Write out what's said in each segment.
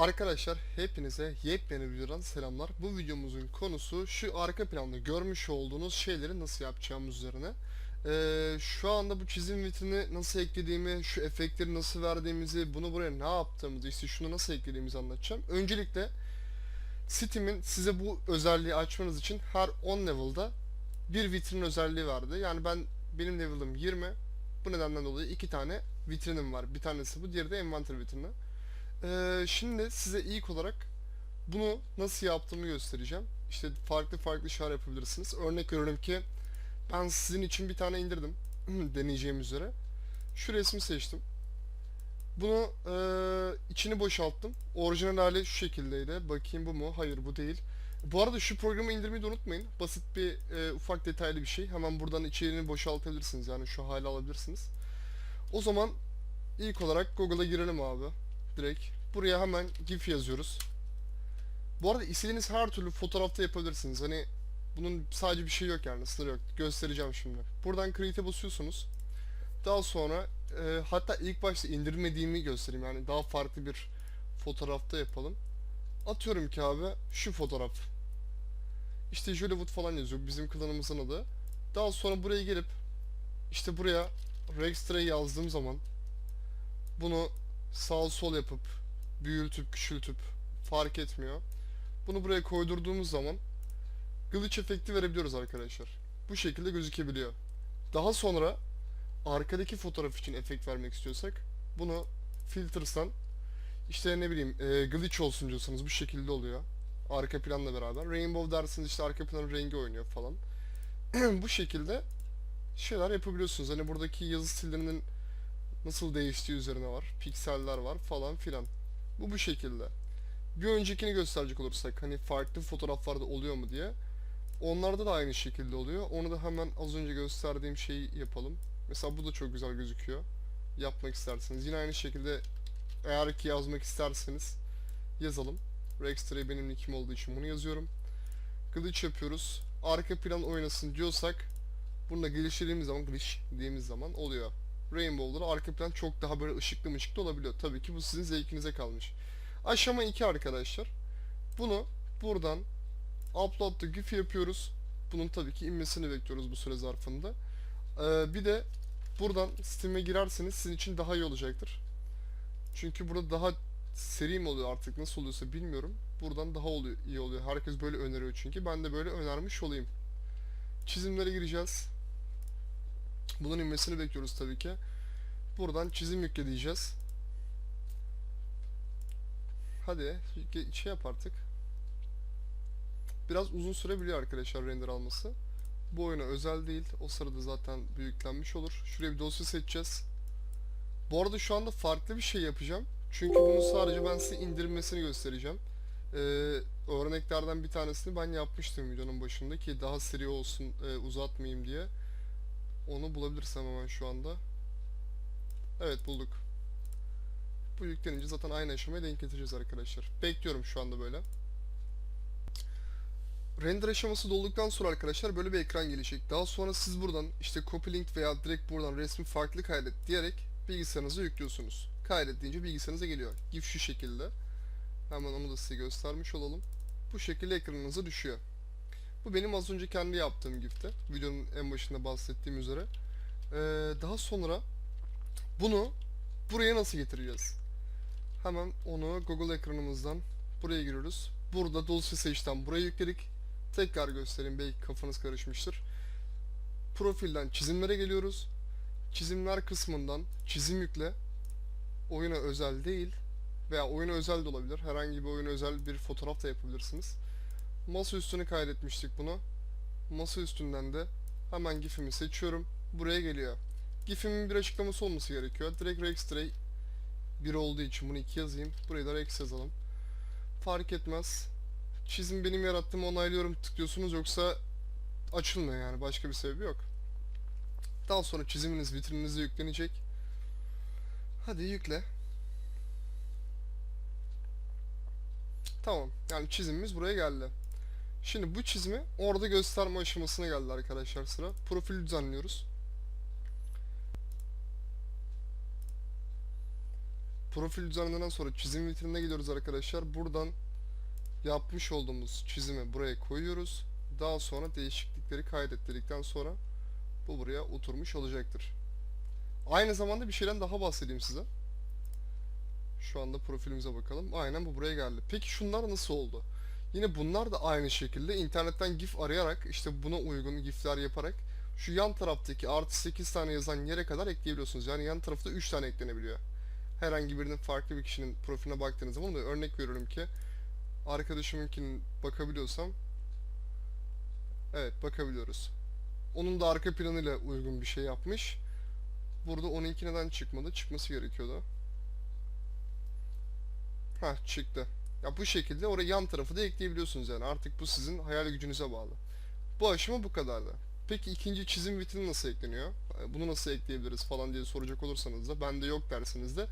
Arkadaşlar hepinize yepyeni videodan selamlar. Bu videomuzun konusu şu arka planda görmüş olduğunuz şeyleri nasıl yapacağımız üzerine. Ee, şu anda bu çizim vitrini nasıl eklediğimi, şu efektleri nasıl verdiğimizi, bunu buraya ne yaptığımızı, işte şunu nasıl eklediğimizi anlatacağım. Öncelikle Steam'in size bu özelliği açmanız için her 10 level'da bir vitrin özelliği verdi. Yani ben benim level'ım 20. Bu nedenden dolayı iki tane vitrinim var. Bir tanesi bu, diğeri de envanter vitrini. Ee, şimdi size ilk olarak bunu nasıl yaptığımı göstereceğim. İşte farklı farklı şeyler yapabilirsiniz. Örnek veriyorum ki ben sizin için bir tane indirdim deneyeceğim üzere. Şu resmi seçtim. Bunu e, içini boşalttım. Orijinal hali şu şekildeydi. Bakayım bu mu? Hayır bu değil. Bu arada şu programı indirmeyi de unutmayın. Basit bir e, ufak detaylı bir şey. Hemen buradan içeriğini boşaltabilirsiniz. Yani şu hale alabilirsiniz. O zaman ilk olarak Google'a girelim abi direkt. Buraya hemen GIF yazıyoruz. Bu arada istediğiniz her türlü fotoğrafta yapabilirsiniz. Hani bunun sadece bir şey yok yani sınır yok. Göstereceğim şimdi. Buradan Create'e basıyorsunuz. Daha sonra e, hatta ilk başta indirmediğimi göstereyim. Yani daha farklı bir fotoğrafta yapalım. Atıyorum ki abi şu fotoğraf. İşte Hollywood falan yazıyor. Bizim klanımızın adı. Daha sonra buraya gelip işte buraya Rextra yazdığım zaman bunu sağ sol yapıp büyültüp küçültüp fark etmiyor. Bunu buraya koydurduğumuz zaman glitch efekti verebiliyoruz arkadaşlar. Bu şekilde gözükebiliyor. Daha sonra arkadaki fotoğraf için efekt vermek istiyorsak bunu filtre'san işte ne bileyim e, glitch olsun diyorsanız bu şekilde oluyor. Arka planla beraber. Rainbow dersiniz işte arka planın rengi oynuyor falan. bu şekilde şeyler yapabiliyorsunuz. Hani buradaki yazı stillerinin nasıl değiştiği üzerine var. Pikseller var falan filan. Bu bu şekilde. Bir öncekini gösterecek olursak hani farklı fotoğraflarda oluyor mu diye. Onlarda da aynı şekilde oluyor. Onu da hemen az önce gösterdiğim şeyi yapalım. Mesela bu da çok güzel gözüküyor. Yapmak isterseniz. Yine aynı şekilde eğer ki yazmak isterseniz yazalım. Rextray benim nickim olduğu için bunu yazıyorum. Glitch yapıyoruz. Arka plan oynasın diyorsak bunu da glitchlediğimiz zaman glitch dediğimiz zaman oluyor. Rainbow'da arka plan çok daha böyle ışıklı ışıklı olabiliyor. Tabii ki bu sizin zevkinize kalmış. Aşama 2 arkadaşlar. Bunu buradan upload'da GIF yapıyoruz. Bunun tabii ki inmesini bekliyoruz bu süre zarfında. Ee, bir de buradan Steam'e girerseniz sizin için daha iyi olacaktır. Çünkü burada daha seri mi oluyor artık nasıl oluyorsa bilmiyorum. Buradan daha oluyor, iyi oluyor. Herkes böyle öneriyor çünkü. Ben de böyle önermiş olayım. Çizimlere gireceğiz. Bunun inmesini bekliyoruz tabii ki. Buradan çizim yükle diyeceğiz. Hadi şey yap artık. Biraz uzun sürebiliyor arkadaşlar render alması. Bu oyuna özel değil. O sırada zaten büyüklenmiş olur. Şuraya bir dosya seçeceğiz. Bu arada şu anda farklı bir şey yapacağım. Çünkü bunu sadece ben size indirmesini göstereceğim. Ee, örneklerden bir tanesini ben yapmıştım videonun başında ki daha seri olsun e, uzatmayayım diye. Onu bulabilirsem hemen şu anda. Evet bulduk. Bu yüklenince zaten aynı aşamaya denk getireceğiz arkadaşlar. Bekliyorum şu anda böyle. Render aşaması dolduktan sonra arkadaşlar böyle bir ekran gelecek. Daha sonra siz buradan işte copy link veya direkt buradan resmi farklı kaydet diyerek bilgisayarınıza yüklüyorsunuz. Kaydet deyince bilgisayarınıza geliyor. GIF şu şekilde. Hemen onu da size göstermiş olalım. Bu şekilde ekranınıza düşüyor. Bu benim az önce kendi yaptığım GIF'ti. Videonun en başında bahsettiğim üzere. Ee, daha sonra bunu buraya nasıl getireceğiz? Hemen onu Google ekranımızdan buraya giriyoruz. Burada dosya seçten buraya yükledik. Tekrar göstereyim belki kafanız karışmıştır. Profilden çizimlere geliyoruz. Çizimler kısmından çizim yükle. Oyuna özel değil veya oyuna özel de olabilir. Herhangi bir oyuna özel bir fotoğraf da yapabilirsiniz. Masa üstünü kaydetmiştik bunu. Masa üstünden de hemen GIF'imi seçiyorum. Buraya geliyor. GIF'imin bir açıklaması olması gerekiyor. Direkt Rextray 1 olduğu için bunu 2 yazayım. Buraya da Rex yazalım. Fark etmez. Çizim benim yarattığımı onaylıyorum tıklıyorsunuz yoksa açılmıyor yani başka bir sebebi yok. Daha sonra çiziminiz vitrininize yüklenecek. Hadi yükle. Tamam. Yani çizimimiz buraya geldi. Şimdi bu çizimi orada gösterme aşamasına geldi arkadaşlar sıra. Profil düzenliyoruz. profil düzenlediğinden sonra çizim vitrinine gidiyoruz arkadaşlar. Buradan yapmış olduğumuz çizimi buraya koyuyoruz. Daha sonra değişiklikleri kaydet dedikten sonra bu buraya oturmuş olacaktır. Aynı zamanda bir şeyden daha bahsedeyim size. Şu anda profilimize bakalım. Aynen bu buraya geldi. Peki şunlar nasıl oldu? Yine bunlar da aynı şekilde internetten GIF arayarak işte buna uygun GIF'ler yaparak şu yan taraftaki artı 8 tane yazan yere kadar ekleyebiliyorsunuz. Yani yan tarafta 3 tane eklenebiliyor. Herhangi birinin farklı bir kişinin profiline baktığınız zaman da örnek veriyorum ki arkadaşımınkinin bakabiliyorsam evet bakabiliyoruz. Onun da arka planıyla uygun bir şey yapmış. Burada onunki neden çıkmadı? Çıkması gerekiyordu. Ha çıktı. Ya bu şekilde oraya yan tarafı da ekleyebiliyorsunuz yani. Artık bu sizin hayal gücünüze bağlı. Bu aşama bu kadardı. Peki ikinci çizim vitrini nasıl ekleniyor? E, Bunu nasıl ekleyebiliriz falan diye soracak olursanız da bende yok derseniz de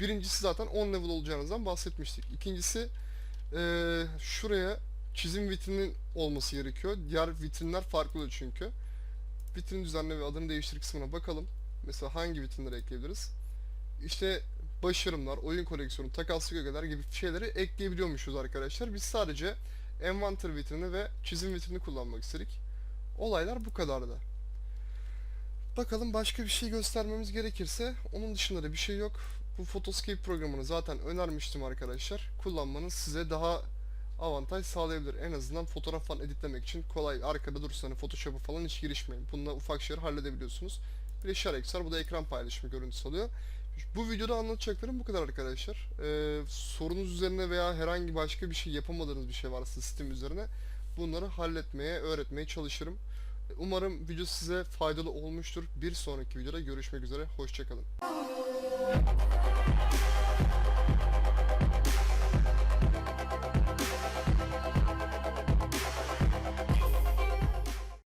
birincisi zaten 10 level olacağınızdan bahsetmiştik. İkincisi e, şuraya çizim vitrinin olması gerekiyor. Diğer vitrinler farklı çünkü. Vitrin düzenle ve adını değiştir kısmına bakalım. Mesela hangi vitrinleri ekleyebiliriz? İşte başarımlar, oyun koleksiyonu, takaslı gölgeler gibi şeyleri ekleyebiliyormuşuz arkadaşlar. Biz sadece envanter vitrini ve çizim vitrini kullanmak istedik. Olaylar bu kadardı. Bakalım başka bir şey göstermemiz gerekirse onun dışında da bir şey yok. Bu Photoscape programını zaten önermiştim arkadaşlar. Kullanmanız size daha avantaj sağlayabilir. En azından fotoğraf falan editlemek için kolay arkada durursa hani Photoshop'a falan hiç girişmeyin. Bununla ufak şeyler halledebiliyorsunuz. Bir de Sharex var. Bu da ekran paylaşımı görüntüsü alıyor. Bu videoda anlatacaklarım bu kadar arkadaşlar. Ee, sorunuz üzerine veya herhangi başka bir şey yapamadığınız bir şey varsa sistem üzerine bunları halletmeye, öğretmeye çalışırım. Umarım video size faydalı olmuştur. Bir sonraki videoda görüşmek üzere. Hoşçakalın.